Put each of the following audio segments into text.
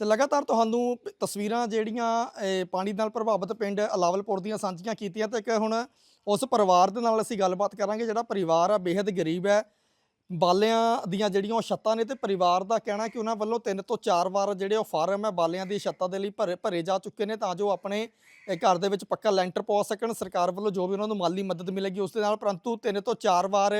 ਤੇ ਲਗਾਤਾਰ ਤੁਹਾਨੂੰ ਤਸਵੀਰਾਂ ਜਿਹੜੀਆਂ ਪਾਣੀ ਨਾਲ ਪ੍ਰਭਾਵਿਤ ਪਿੰਡ ਅਲਾਵਲਪੁਰ ਦੀਆਂ ਸਾਂਝੀਆਂ ਕੀਤੀਆਂ ਤੇ ਇੱਕ ਹੁਣ ਉਸ ਪਰਿਵਾਰ ਦੇ ਨਾਲ ਅਸੀਂ ਗੱਲਬਾਤ ਕਰਾਂਗੇ, ਜਿਹੜਾ ਪਰਿਵਾਰ ਆ ਬੇहद ਗਰੀਬ ਹੈ। ਬਾਲਿਆਂ ਦੀਆਂ ਜਿਹੜੀਆਂ ਉਹ ਛੱਤਾਂ ਨੇ ਤੇ ਪਰਿਵਾਰ ਦਾ ਕਹਿਣਾ ਕਿ ਉਹਨਾਂ ਵੱਲੋਂ ਤਿੰਨ ਤੋਂ ਚਾਰ ਵਾਰ ਜਿਹੜੇ ਉਹ ਫਾਰਮ ਹੈ, ਬਾਲਿਆਂ ਦੀ ਛੱਤਾਂ ਦੇ ਲਈ ਭਰੇ ਭਰੇ ਜਾ ਚੁੱਕੇ ਨੇ ਤਾਂ ਜੋ ਆਪਣੇ ਘਰ ਦੇ ਵਿੱਚ ਪੱਕਾ ਲੈਂਟਰ ਪਾ ਸਕਣ। ਸਰਕਾਰ ਵੱਲੋਂ ਜੋ ਵੀ ਉਹਨਾਂ ਨੂੰ ਮਾਲੀ ਮਦਦ ਮਿਲੇਗੀ ਉਸ ਦੇ ਨਾਲ, ਪਰੰਤੂ ਤਿੰਨ ਤੋਂ ਚਾਰ ਵਾਰ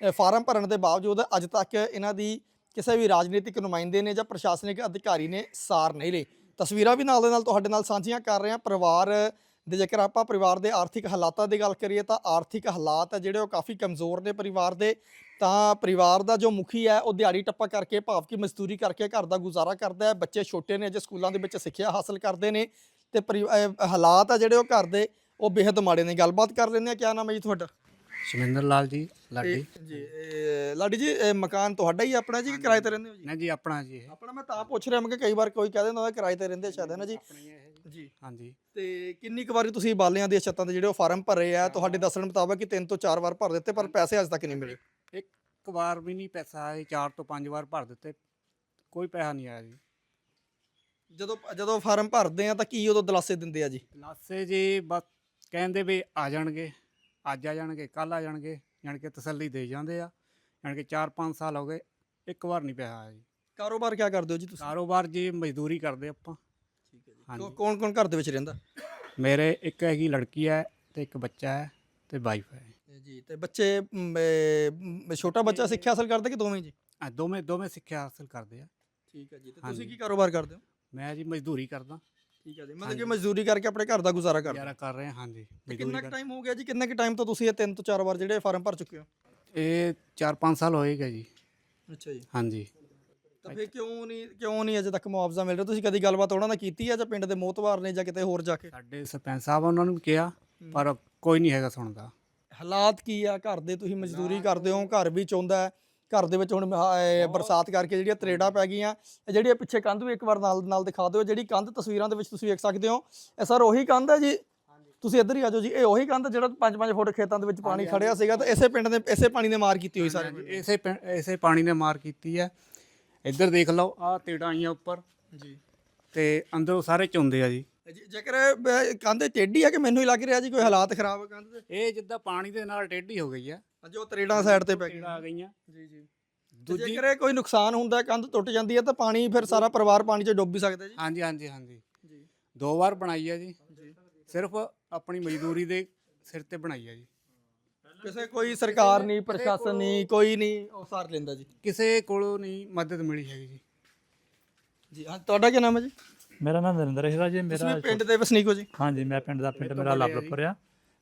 ਫਾਰਮ ਭਰਨ ਦੇ ਬਾਵਜੂਦ ਅੱਜ ਤੱਕ ਇਹਨਾਂ ਦੀ ਕਿਸੇ ਵੀ ਰਾਜਨੀਤਿਕ ਨੁਮਾਇੰਦੇ ਨੇ ਜਾਂ ਪ੍ਰਸ਼ਾਸਨਿਕ ਅਧਿਕਾਰੀ ਨੇ ਸਾਰ ਨਹੀਂ ਲਈ। ਤਸਵੀਰਾਂ ਵੀ ਨਾਲ ਦੇ ਨਾਲ ਤੁਹਾਡੇ ਨਾਲ ਸਾਂਝੀਆਂ ਕਰ ਰਹੇ ਹਾਂ। ਪਰਿਵਾਰ ਦੇ ਜੇਕਰ ਆਪਾਂ ਪਰਿਵਾਰ ਦੇ ਆਰਥਿਕ ਹਾਲਾਤਾਂ ਦੀ ਗੱਲ ਕਰੀਏ ਤਾਂ ਆਰਥਿਕ ਹਾਲਾਤ ਆ ਜਿਹੜੇ ਉਹ ਕਾਫੀ ਕਮਜ਼ੋਰ ਨੇ ਪਰਿਵਾਰ ਦੇ। ਤਾਂ ਪਰਿਵਾਰ ਦਾ ਜੋ ਮੁਖੀ ਹੈ, ਉਹ ਦਿਹਾੜੀ ਟੱਪਾ ਕਰਕੇ ਭਾਵ ਕਿ ਮਜ਼ਦੂਰੀ ਕਰਕੇ ਘਰ ਦਾ ਗੁਜ਼ਾਰਾ ਕਰਦਾ ਹੈ। ਬੱਚੇ ਛੋਟੇ ਨੇ, ਅਜੇ ਸਕੂਲਾਂ ਦੇ ਵਿੱਚ ਸਿੱਖਿਆ ਹਾਸਲ ਕਰਦੇ ਨੇ ਤੇ ਪਰਿ- ਹਾਲਾਤ ਆ ਜਿਹੜੇ ਉਹ ਘਰ ਦੇ, ਉਹ ਬੇहद ਮਾੜੇ ਨੇ। ਗੱਲਬਾਤ ਕਰ ਲੈਂਦੇ ਆ ਕਿਆ ਨਾਮ ਹੈ ਜੀ ਤੁਹਾਡਾ? ਸ਼ਮਿੰਦਰ ਲਾਲ ਜੀ ਲਾਡੀ। ਜੀ ਇਹ ਲਾਡੀ ਜੀ ਇਹ ਮਕਾਨ ਤੁਹਾਡਾ ਹੀ ਆਪਣਾ ਜੀ ਕਿ ਕਿਰਾਏ ਤੇ ਰਹਿੰਦੇ ਹੋ ਜੀ? ਨਾ ਜੀ ਆਪਣਾ ਜੀ ਇਹ। ਆਪਣਾ ਮੈਂ ਤਾਂ ਪੁੱਛ ਰਿਹਾ ਮੈਂ ਕਿ ਕਈ ਵਾਰ ਕੋਈ ਕਹਿ ਦਿੰਦਾ ਕਿਰਾਏ ਤੇ ਰਹਿੰਦੇ ਸ਼ਾਇਦ ਹੈ ਨਾ ਜੀ? ਜੀ। ਹਾਂਜੀ। ਤੇ ਕਿੰਨੀ ਕੁ ਵਾਰੀ ਤੁਸੀਂ ਬਾਲਿਆਂ ਦੀਆਂ ਛੱਤਾਂ ਦੇ ਜਿਹੜੇ ਉਹ ਫਾਰਮ ਭਰੇ ਆ ਤੁਹਾਡੇ ਦੱਸਣ ਮੁਤਾਬਕ ਕਿ ਤਿੰਨ ਤੋਂ ਚਾਰ ਵਾਰ ਭਰ ਦਿੱਤੇ ਪਰ ਪੈਸੇ ਅਜੇ ਤੱਕ ਨਹੀਂ ਮਿਲੇ? ਇੱਕ ਵਾਰ ਵੀ ਨਹੀਂ ਪੈਸਾ ਆਇਆ ਚਾਰ ਤੋਂ ਪੰਜ ਵਾਰ ਭਰ ਦਿੱਤੇ। ਕੋਈ ਪੈਸਾ ਨਹੀਂ ਆਇਆ ਜੀ। ਜਦੋਂ ਜਦੋਂ ਫਾਰਮ ਭਰਦੇ ਆ ਤਾਂ ਕੀ ਉਦੋਂ ਦਲਾਸੇ ਦਿੰਦੇ ਆ ਜੀ? ਲਾਸੇ ਜੀ ਬਸ ਕਹਿੰਦੇ ਵੀ ਆ ਜਾਣਗੇ। ਅੱਜ ਆ ਜਾਣਗੇ ਕੱਲ ਆ ਜਾਣਗੇ ਜਾਣ ਕੇ ਤਸੱਲੀ ਦੇ ਜਾਂਦੇ ਆ। ਜਾਣ ਕੇ 4-5 ਸਾਲ ਹੋ ਗਏ ਇੱਕ ਵਾਰ ਨਹੀਂ ਪੈਸਾ ਆਇਆ ਜੀ। ਕਾਰੋਬਾਰ ਕਿਆ ਕਰਦੇ ਹੋ ਜੀ ਤੁਸੀਂ? ਕਾਰੋਬਾਰ ਜੀ ਮਜ਼ਦੂਰੀ ਕਰਦੇ ਆਪਾਂ। ਠੀਕ ਹੈ ਜੀ। ਕੌਣ ਕੌਣ ਘਰ ਦੇ ਵਿੱਚ ਰਹਿੰਦਾ? ਮੇਰੇ ਇੱਕ ਹੈਗੀ ਲੜਕੀ ਹੈ ਤੇ ਇੱਕ ਬੱਚਾ ਹੈ ਤੇ ਵਾਈਫ ਹੈ। ਜੀ ਤੇ ਬੱਚੇ ਛੋਟਾ ਬੱਚਾ ਸਿੱਖਿਆ ਹਾਸਲ ਕਰਦਾ ਕਿ ਦੋਵੇਂ ਜੀ? ਆ ਦੋਵੇਂ ਦੋਵੇਂ ਸਿੱਖਿਆ ਹਾਸਲ ਕਰਦੇ ਆ। ਠੀਕ ਹੈ ਜੀ ਤੇ। ਤੁਸੀਂ ਕੀ ਕਾਰੋਬਾਰ ਕਰਦੇ ਹੋ? ਮੈਂ ਜੀ ਮਜ਼ਦੂਰੀ ਕਰਦਾ। ਠੀਕ ਹੈ ਜੀ। ਮਤਲਬ। ਕਿ ਮਜ਼ਦੂਰੀ ਕਰਕੇ ਆਪਣੇ ਘਰ ਦਾ ਗੁਜ਼ਾਰਾ ਕਰਦੇ। ਹੋ ਗੁਜ਼ਾਰਾ ਕਰ ਰਹੇ ਹਾਂ ਹਾਂਜੀ। ਤੇ ਕਿੰਨਾ ਕੁ ਟਾਈਮ ਹੋ ਗਿਆ ਜੀ? ਕਿੰਨਾ ਕੁ ਟਾਈਮ ਤੋਂ ਤੁਸੀਂ ਇਹ ਤਿੰਨ ਤੋਂ ਚਾਰ ਵਾਰ ਜਿਹੜੇ ਫਾਰਮ ਭਰ ਚੁੱਕੇ ਹੋ? ਇਹ 4-5 ਸਾਲ ਹੋਏਗਾ ਜੀ। ਅੱਛਾ ਜੀ। ਹਾਂਜੀ। ਤਾਂ ਫਿਰ ਕਿਉਂ ਨਹੀਂ ਕਿਉਂ ਨਹੀਂ ਅਜੇ ਤੱਕ ਮੁਆਵਜ਼ਾ ਮਿਲ ਰਿਹਾ? ਤੁਸੀਂ ਕਦੀ ਗੱਲਬਾਤ ਉਹਨਾਂ ਨਾਲ ਕੀਤੀ ਹੈ ਜਾਂ ਪਿੰਡ ਦੇ ਮੋਤਬਾਰ ਨੇ ਜਾਂ ਕਿਤੇ ਹੋਰ ਜਾ ਕੇ? ਸਾਡੇ ਸਰਪੰਚ ਸਾਹਿਬ ਉਹਨਾਂ ਨੂੰ ਕਿਹਾ ਪਰ ਕੋਈ ਨਹੀਂ ਹੈਗਾ ਸੁਣਦਾ। ਹਾਲਾਤ ਕੀ ਆ? ਘਰ ਦੇ ਤੁਸੀਂ ਮਜ਼ਦੂਰੀ ਕਰਦੇ ਹੋ ਘਰ ਵੀ ਚੋਂਦਾ ਹੈ। ਘਰ ਦੇ ਵਿੱਚ ਹੁਣ ਇਹ ਬਰਸਾਤ ਕਰਕੇ ਜਿਹੜੀਆਂ ਤਰੇੜਾਂ ਪੈ ਗਈਆਂ ਇਹ ਜਿਹੜੀ ਇਹ ਪਿੱਛੇ ਕੰਧ ਵੀ ਇੱਕ ਵਾਰ ਨਾਲ ਨਾਲ ਦਿਖਾ ਦਿਓ ਜਿਹੜੀ ਕੰਧ ਤਸਵੀਰਾਂ ਦੇ ਵਿੱਚ ਤੁਸੀਂ ਵੇਖ ਸਕਦੇ ਹੋ ਇਹ ਸਰ ਉਹੀ ਕੰਧ ਹੈ ਜੀ? ਤੁਸੀਂ ਇੱਧਰ ਹੀ ਆ ਜਾਓ ਜੀ ਇਹ ਉਹੀ ਕੰਧ ਜਿਹੜਾ 5-5 ਫੁੱਟ ਖੇਤਾਂ ਦੇ ਵਿੱਚ ਪਾਣੀ ਖੜਿਆ ਸੀਗਾ ਤਾਂ ਇਸੇ ਪਿੰਡ ਦੇ ਇਸੇ ਪਾਣੀ ਨੇ ਮਾਰ ਕੀਤੀ ਹੋਈ ਸਾਰੇ। ਇਸੇ ਪਿੰ- ਇਸੇ ਪਾਣੀ ਨੇ ਮਾਰ ਕੀਤੀ ਹੈ। ਇੱਧਰ ਦੇਖ ਲਓ ਆਹ ਤੇੜਾਂ ਆਈਆਂ ਉੱਪਰ। ਜੀ। ਤੇ ਅੰਦਰੋਂ ਸਾਰੇ ਚੁੰਦੇ ਆ ਜੀ- ਜੇਕਰ ਕੰਧ ਟੇਢੀ ਆ ਕਿ ਮੈਨੂੰ ਹੀ ਲੱਗ ਰਿਹਾ ਜੀ ਕੋਈ ਹਾਲਾਤ ਖਰਾਬ ਹੈ ਕੰਧ ਦੇ ਇਹ ਜਿੱਦਾਂ ਪਾਣੀ ਦੇ ਨਾਲ ਟੇਢੀ ਹੋ ਗਈ ਆ। ਜੋ ਤਰੇੜਾਂ ਸਾਈਡ ਤੇ ਪੈ ਤੇੜਾਂ ਆ ਗਈਆਂ। ਜੀ ਜੀ। ਦੂਜੀ ਜੇਕਰ ਇਹ ਕੋਈ ਨੁਕਸਾਨ ਹੁੰਦਾ ਕੰਧ ਟੁੱਟ ਜਾਂਦੀ ਹੈ ਤਾਂ ਪਾਣੀ ਫਿਰ ਸਾਰਾ ਪਰਿਵਾਰ ਪਾਣੀ 'ਚ ਡੁੱਬ ਵੀ ਸਕਦਾ ਜੀ। ਹਾਂਜੀ ਹਾਂਜੀ ਹਾਂਜੀ। ਜੀ। ਦੋ ਵਾਰ ਬਣਾਈ ਆ ਜੀ। ਜੀ। ਸਿਰਫ ਆਪਣੀ ਮਜ਼ਦੂਰੀ ਦੇ ਸਿਰ ਤੇ ਬਣਾਈ ਆ ਜੀ। ਕਿਸੇ ਕੋਈ ਸਰਕਾਰ ਨਹੀਂ ਪ੍ਰਸ਼ਾਸਨ ਨਹੀਂ ਕੋਈ ਨਹੀਂ ਉਹ ਸਾਰ ਲੈਂਦਾ ਜੀ। ਕਿਸੇ ਕੋਲੋਂ ਨਹੀਂ ਮਦਦ ਮਿਲੀ ਹੈਗੀ ਜੀ। ਜੀ ਹਾਂ ਤੁਹਾਡਾ ਕੀ ਨਾਮ ਹੈ ਜੀ? ਮੇਰਾ ਨਾਮ ਨਰਿੰਦਰ ਹੈਗਾ ਜੀ ਤੁਸੀਂ ਮੇਰਾ ਵੀ ਪਿੰਡ ਦੇ ਵਸਨੀਕ ਹੋ ਜੀ? ਹਾਂਜੀ ਮੈਂ ਪਿੰਡ ਦਾ ਪਿੰਡ ਮੇਰਾ ਲਵਲਪੁਰ ਆ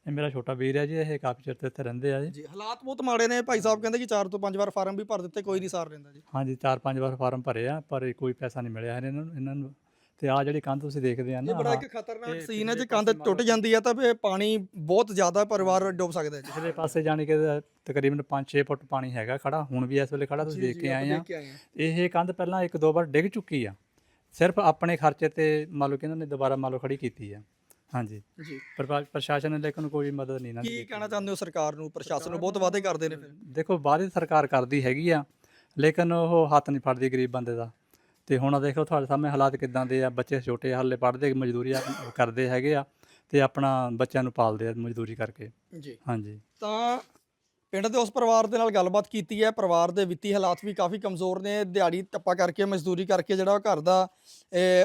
ਇਹ ਮੇਰਾ ਛੋਟਾ ਵੀਰ ਹੈ ਜੀ ਇਹ ਕਾਫੀ ਚਿਰ ਤੋਂ ਇੱਥੇ ਰਹਿੰਦੇ ਆ ਜੀ। ਜੀ ਹਾਲਾਤ ਬਹੁਤ ਮਾੜੇ ਨੇ। ਭਾਈ ਸਾਹਿਬ ਕਹਿੰਦੇ ਕਿ 4 ਤੋਂ 5 ਵਾਰ ਫਾਰਮ ਵੀ ਭਰ ਦਿੱਤੇ ਕੋਈ ਨਹੀਂ ਸਾਰ ਲੈਂਦਾ ਜੀ। ਹਾਂਜੀ ਚਾਰ ਪੰਜ ਵਾਰ ਫਾਰਮ ਭਰੇ ਆ ਪਰ ਕੋਈ ਪੈਸਾ ਨਹੀਂ ਮਿਲਿਆ ਇਹਨਾਂ ਨੂੰ ਇਹਨਾਂ ਨੂੰ। ਤੇ ਆ ਜਿਹੜੀ ਕੰਧ ਤੁਸੀਂ ਦੇਖਦੇ ਆ ਇਹ ਨਾ ਬੜਾ ਆਹ, ਇੱਕ ਖਤਰਨਾਕ ਸੀਨ ਹੈ ਜੇ ਕੰਧ ਟੁੱਟ ਜਾਂਦੀ ਹੈ ਤਾਂ ਫਿਰ ਪਾਣੀ ਬਹੁਤ ਜ਼ਿਆਦਾ ਪਰਿਵਾਰ ਡੁੱਬ ਸਕਦਾ ਹੈ ਜੀ। ਪਿਛਲੇ ਪਾਸੇ ਜਾਣੀ ਕਿ ਤਕਰੀਬਨ 5-6 ਫੁੱਟ ਪਾਣੀ ਹੈਗਾ ਖੜਾ ਹੁਣ ਵੀ ਇਸ ਵੇਲੇ ਖੜਾ ਤੁਸੀਂ ਦੇਖ ਕੇ ਆਏ ਆ। ਇਹ ਕੰਧ ਪਹਿਲਾਂ ਇੱਕ ਦੋ ਵਾਰ ਡਿੱਗ ਚੁੱਕੀ ਆ। ਸਿਰਫ ਆਪਣੇ ਖਰਚੇ ਤੇ ਮੰਨ ਲਓ ਕਿ ਇਹਨਾਂ ਨੇ ਦੁਬਾਰਾ ਮੰਨ ਲਓ ਖੜੀ ਕੀਤੀ ਆ ਹਾਂਜੀ। ਜੀ। ਪਰ ਪ੍ਰਸ਼ਾਸਨ ਨੇ ਲੇਕਿਨ ਕੋਈ ਮਦਦ ਨਹੀਂ ਨਾ ਕੀ ਕਹਿਣਾ ਚਾਹੁੰਦੇ ਹੋ ਸਰਕਾਰ ਨੂੰ? ਪ੍ਰਸ਼ਾਸਨ ਨੂੰ ਬਹੁਤ ਵਾਅਦੇ ਕਰਦੇ ਨੇ ਫਿਰ। ਦੇਖੋ ਬਾਹਰੀ ਸਰਕਾਰ ਕਰਦੀ ਹੈਗੀ ਆ ਲੇਕਿਨ ਉਹ ਹੱਥ ਨਹੀਂ ਫੜਦੀ ਗਰੀਬ ਬੰਦੇ ਦਾ। ਤੇ ਹੁਣ ਦੇਖੋ ਤੁਹਾਡੇ ਸਾਹਮਣੇ ਹਾਲਾਤ ਕਿਦਾਂ ਦੇ ਆ ਬੱਚੇ ਛੋਟੇ ਹਾਲੇ ਪੜ੍ਹਦੇ ਮਜ਼ਦੂਰੀ ਕਰਦੇ ਹੈਗੇ ਆ ਤੇ ਆਪਣਾ ਬੱਚਿਆਂ ਨੂੰ ਪਾਲਦੇ ਆ ਮਜ਼ਦੂਰੀ ਕਰਕੇ। ਜੀ। ਹਾਂਜੀ। ਤਾਂ ਪਿੰਡ ਦੇ ਉਸ ਪਰਿਵਾਰ ਦੇ ਨਾਲ ਗੱਲਬਾਤ ਕੀਤੀ ਹੈ। ਪਰਿਵਾਰ ਦੇ ਵਿੱਤੀ ਹਾਲਾਤ ਵੀ ਕਾਫੀ ਕਮਜ਼ੋਰ ਨੇ। ਦਿਹਾੜੀ ਟੱਪਾ ਕਰਕੇ, ਮਜ਼ਦੂਰੀ ਕਰਕੇ ਜਿਹੜਾ ਉਹ ਘਰ ਦਾ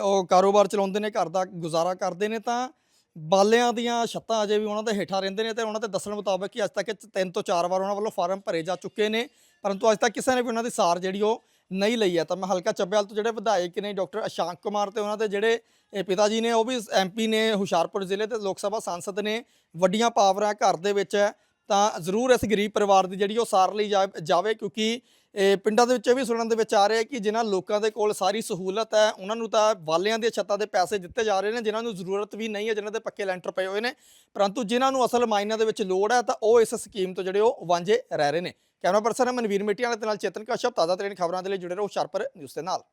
ਉਹ ਕਾਰੋਬਾਰ ਚਲਾਉਂਦੇ ਨੇ, ਘਰ ਦਾ ਗੁਜ਼ਾਰਾ ਕਰਦੇ ਨੇ ਤਾਂ ਬਾਲਿਆਂ ਦੀਆਂ ਛੱਤਾਂ ਅਜੇ ਵੀ ਉਹਨਾਂ ਦੇ ਹੇਠਾਂ ਰਹਿੰਦੇ ਨੇ ਤੇ ਉਹਨਾਂ ਦੇ ਦੱਸਣ ਮੁਤਾਬਕ ਕਿ ਅੱਜ ਤੱਕ ਤਿੰਨ ਤੋਂ ਚਾਰ ਵਾਰ ਉਹਨਾਂ ਵੱਲੋਂ ਫਾਰਮ ਭਰੇ ਜਾ ਚੁੱਕੇ ਨੇ। ਪਰੰਤੂ ਅੱਜ ਤੱਕ ਕਿਸੇ ਨੇ ਵੀ ਉਹਨਾਂ ਦੀ ਸਾਰ ਜਿਹੜੀ ਉਹ ਨਹੀਂ ਲਈ ਹੈ। ਤਾਂ ਮੈਂ ਹਲਕਾ ਚੱਬੇਵਾਲ ਤੋਂ ਜਿਹੜੇ ਵਿਧਾਇਕ ਨੇ, ਡਾਕਟਰ ਅਸ਼ਾਂਕ ਕੁਮਾਰ ਤੇ ਉਹਨਾਂ ਦੇ ਜਿਹੜੇ ਪਿਤਾ ਜੀ ਨੇ, ਉਹ ਵੀ ਐਮਪੀ ਨੇ ਹੁਸ਼ਿਆਰਪੁਰ ਜ਼ਿਲ੍ਹੇ ਦੇ ਲੋਕ ਸਭਾ ਸਾਂਸਦ ਨੇ। ਵੱਡੀਆਂ ਪਾਵਰਾਂ ਘਰ ਦੇ ਵਿੱਚ ਹੈ ਤਾਂ ਜ਼ਰੂਰ ਇਸ ਗਰੀਬ ਪਰਿਵਾਰ ਦੀ ਜਿਹੜੀ ਉਹ ਸਾਰ ਲਈ ਜਾ- ਜਾਵੇ, ਕਿਉਂਕਿ ਇਹ ਪਿੰਡਾਂ ਦੇ ਵਿੱਚ ਇਹ ਵੀ ਸੁਣਨ ਦੇ ਵਿੱਚ ਆ ਰਿਹਾ ਕਿ ਜਿਨ੍ਹਾਂ ਲੋਕਾਂ ਦੇ ਕੋਲ ਸਾਰੀ ਸਹੂਲਤ ਹੈ, ਉਹਨਾਂ ਨੂੰ ਤਾਂ ਵਾਲਿਆਂ ਦੀਆਂ ਛੱਤਾਂ ਦੇ ਪੈਸੇ ਦਿੱਤੇ ਜਾ ਰਹੇ ਨੇ, ਜਿਨ੍ਹਾਂ ਨੂੰ ਜ਼ਰੂਰਤ ਵੀ ਨਹੀਂ ਹੈ, ਜਿਨ੍ਹਾਂ ਦੇ ਪੱਕੇ ਲੈਂਟਰ ਪਏ ਹੋਏ ਨੇ। ਪਰੰਤੂ ਜਿਨ੍ਹਾਂ ਨੂੰ ਅਸਲ ਮਾਇਨਿਆਂ ਦੇ ਵਿੱਚ ਲੋੜ ਹੈ, ਤਾਂ ਉਹ ਇਸ ਸਕੀਮ ਤੋਂ ਜਿਹੜੇ ਉਹ ਵਾਂਝੇ ਰਹਿ ਰਹੇ ਨੇ। ਕੈਮਰਾ ਪਰਸਨ ਮਨਵੀਰ ਮਿੱਟੀ ਵਾਲੇ ਦੇ ਨਾਲ ਚੇਤਨ ਕਸ਼ਪ ਤਾਜ਼ਾ ਤਰੀਨ ਖਬਰਾਂ ਦੇ ਲਈ ਜੁੜੇ ਰਹੋ ਹੁਸ਼ਿਆਰਪੁਰ ਨਿਊਜ਼ ਦੇ ਨਾਲ।